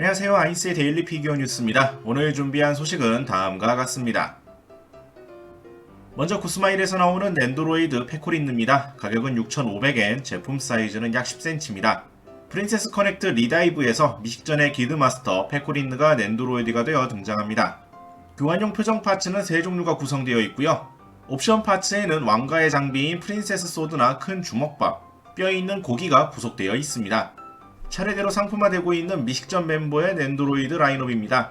안녕하세요. 아이스의 데일리 피규어 뉴스입니다. 오늘 준비한 소식은 다음과 같습니다. 먼저 구스마일에서 나오는 랜드로이드 페코린입니다. 가격은 6,500엔, 제품 사이즈는 약 10cm입니다. 프린세스 커넥트 리다이브에서 미식전의 기드마스터 페코린느가 랜드로이드가 되어 등장합니다. 교환용 표정 파츠는 세 종류가 구성되어 있고요. 옵션 파츠에는 왕가의 장비인 프린세스 소드나 큰 주먹밥, 뼈 있는 고기가 부속되어 있습니다. 차례대로 상품화되고 있는 미식전 멤버의 랜드로이드 라인업입니다.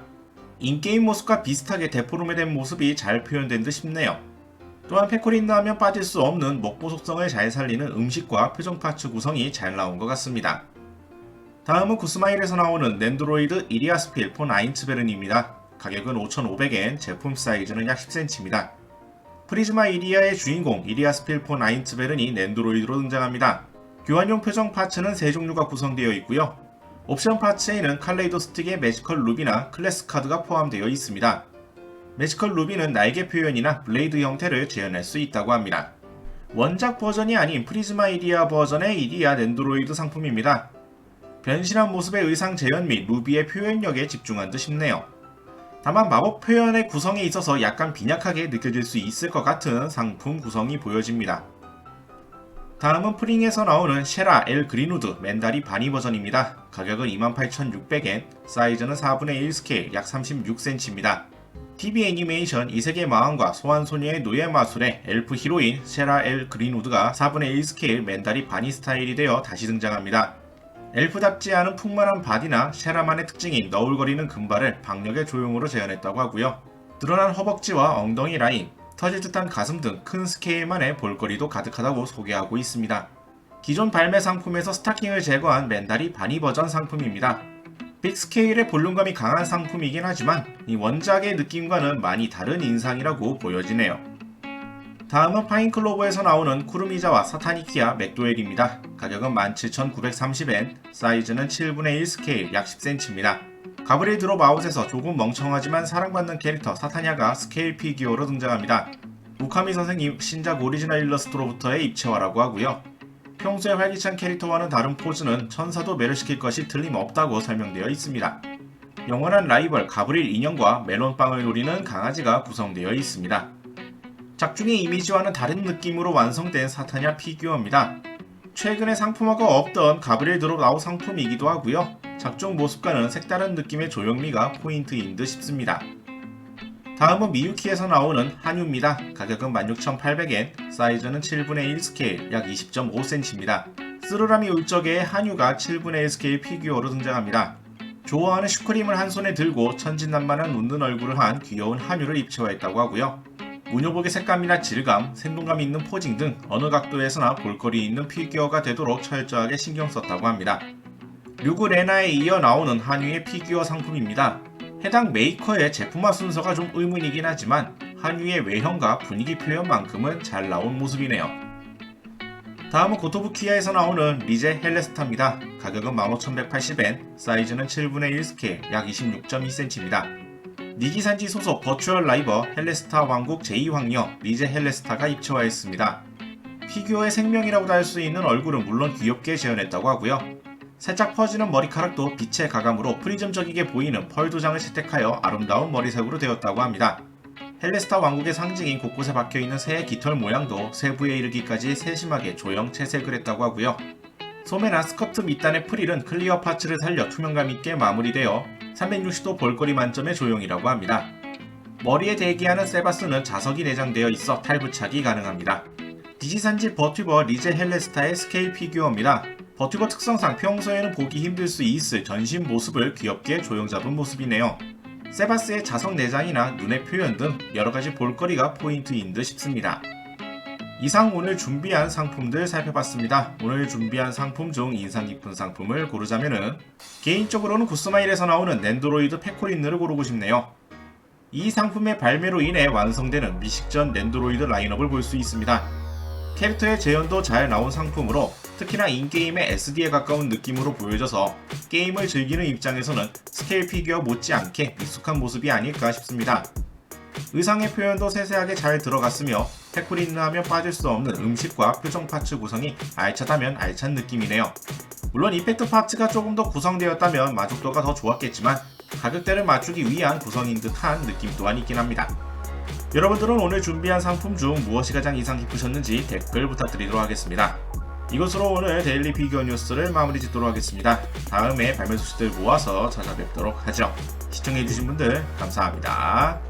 인게임 모습과 비슷하게 데포르메된 모습이 잘 표현된 듯 싶네요. 또한 페코린나 하면 빠질 수 없는 먹보 속성을 잘 살리는 음식과 표정 파츠 구성이 잘 나온 것 같습니다. 다음은 구스마일에서 나오는 랜드로이드 이리아스필 폰 아인츠베른입니다. 가격은 5,500엔, 제품 사이즈는 약 10cm입니다. 프리즈마 이리아의 주인공 이리아스필 폰 아인츠베른이 랜드로이드로 등장합니다. 교환용 표정 파츠는 세 종류가 구성되어 있고요. 옵션 파츠에는 칼레이도 스틱의 매지컬 루비나 클래스 카드가 포함되어 있습니다. 매지컬 루비는 날개 표현이나 블레이드 형태를 재현할 수 있다고 합니다. 원작 버전이 아닌 프리즈마 이리아 버전의 이리아 랜드로이드 상품입니다. 변신한 모습의 의상 재현 및 루비의 표현력에 집중한 듯 싶네요. 다만 마법 표현의 구성에 있어서 약간 빈약하게 느껴질 수 있을 것 같은 상품 구성이 보여집니다. 다음은 프링에서 나오는 쉐라 엘 그린우드 맨다리 바니 버전입니다. 가격은 28,600엔, 사이즈는 4분의 1 스케일 약 36cm입니다. TV 애니메이션 이세계 마왕과 소환소녀의 노예 마술의 엘프 히로인 쉐라 엘 그린우드가 4분의 1 스케일 맨다리 바니 스타일이 되어 다시 등장합니다. 엘프답지 않은 풍만한 바디나 쉐라만의 특징인 너울거리는 금발을 박력의 조형으로 재현했다고 하고요. 드러난 허벅지와 엉덩이 라인, 터질 듯한 가슴 등 큰 스케일만의 볼거리도 가득하다고 소개하고 있습니다. 기존 발매 상품에서 스타킹을 제거한 맨다리 바니 버전 상품입니다. 빅 스케일의 볼륨감이 강한 상품이긴 하지만 이 원작의 느낌과는 많이 다른 인상이라고 보여지네요. 다음은 파인클로버에서 나오는 쿠르미자와 사타니키아 맥도웰입니다. 가격은 17,930엔, 사이즈는 7분의 1 스케일 약 10cm입니다. 가브리엘 드롭 아웃에서 조금 멍청하지만 사랑받는 캐릭터 사타냐가 스케일 피규어로 등장합니다. 우카미 선생님 신작 오리지널 일러스트로부터의 입체화라고 하고요. 평소에 활기찬 캐릭터와는 다른 포즈는 천사도 매료시킬 것이 틀림없다고 설명되어 있습니다. 영원한 라이벌 가브리엘 인형과 멜론빵을 노리는 강아지가 구성되어 있습니다. 작중의 이미지와는 다른 느낌으로 완성된 사타냐 피규어입니다. 최근에 상품화가 없던 가브리엘 드롭 아웃 상품이기도 하고요. 작중 모습과는 색다른 느낌의 조형미가 포인트인 듯 싶습니다. 다음은 미유키에서 나오는 한유입니다. 가격은 16,800엔, 사이즈는 7분의 1 스케일, 약 20.5cm입니다. 쓰르라미 울적의 한유가 7분의 1 스케일 피규어로 등장합니다. 좋아하는 슈크림을 한 손에 들고 천진난만한 웃는 얼굴을 한 귀여운 한유를 입체화했다고 하고요. 무녀복의 색감이나 질감, 생동감 있는 포징 등 어느 각도에서나 볼거리 있는 피규어가 되도록 철저하게 신경 썼다고 합니다. 류그 레나에 이어 나오는 한유의 피규어 상품입니다. 해당 메이커의 제품화 순서가 좀 의문이긴 하지만 한유의 외형과 분위기 표현만큼은 잘 나온 모습이네요. 다음은 고토부키아에서 나오는 리제 헬레스타입니다. 가격은 15,180엔, 사이즈는 7분의 1 스케일, 약 26.2cm입니다. 니기산지 소속 버추얼 라이버 헬레스타 왕국 제2황녀 리제 헬레스타가 입체화했습니다. 피규어의 생명이라고도 할 수 있는 얼굴은 물론 귀엽게 재현했다고 하고요. 살짝 퍼지는 머리카락도 빛의 가감으로 프리즘적이게 보이는 펄 도장을 채택하여 아름다운 머리색으로 되었다고 합니다. 헬레스타 왕국의 상징인 곳곳에 박혀있는 새의 깃털 모양도 세부에 이르기까지 세심하게 조형 채색을 했다고 하고요. 소매나 스커트 밑단의 프릴은 클리어 파츠를 살려 투명감 있게 마무리되어 360도 볼거리 만점의 조형이라고 합니다. 머리에 대기하는 세바스는 자석이 내장되어 있어 탈부착이 가능합니다. 디지산지 버튜버 리제 헬레스타의 스케일 피규어입니다. 버튜버 특성상 평소에는 보기 힘들 수 있을 전신 모습을 귀엽게 조형 잡은 모습이네요. 세바스의 자석 내장이나 눈의 표현 등 여러가지 볼거리가 포인트인 듯 싶습니다. 이상 오늘 준비한 상품들 살펴봤습니다. 오늘 준비한 상품 중 인상 깊은 상품을 고르자면은 개인적으로는 구스마일에서 나오는 랜드로이드 페코린느를 고르고 싶네요. 이 상품의 발매로 인해 완성되는 미식전 랜드로이드 라인업을 볼 수 있습니다. 캐릭터의 재현도 잘 나온 상품으로 특히나 인게임의 SD에 가까운 느낌으로 보여져서 게임을 즐기는 입장에서는 스케일 피규어 못지않게 익숙한 모습이 아닐까 싶습니다. 의상의 표현도 세세하게 잘 들어갔으며 페코린느 하면 빠질 수 없는 음식과 표정 파츠 구성이 알차다면 알찬 느낌이네요. 물론 이펙트 파츠가 조금 더 구성되었다면 만족도가 더 좋았겠지만 가격대를 맞추기 위한 구성인 듯한 느낌 또한 있긴 합니다. 여러분들은 오늘 준비한 상품 중 무엇이 가장 인상 깊으셨는지 댓글 부탁드리도록 하겠습니다. 이것으로 오늘 데일리 피규어 뉴스를 마무리 짓도록 하겠습니다. 다음에 발매 소식들 모아서 찾아뵙도록 하죠. 시청해주신 분들 감사합니다.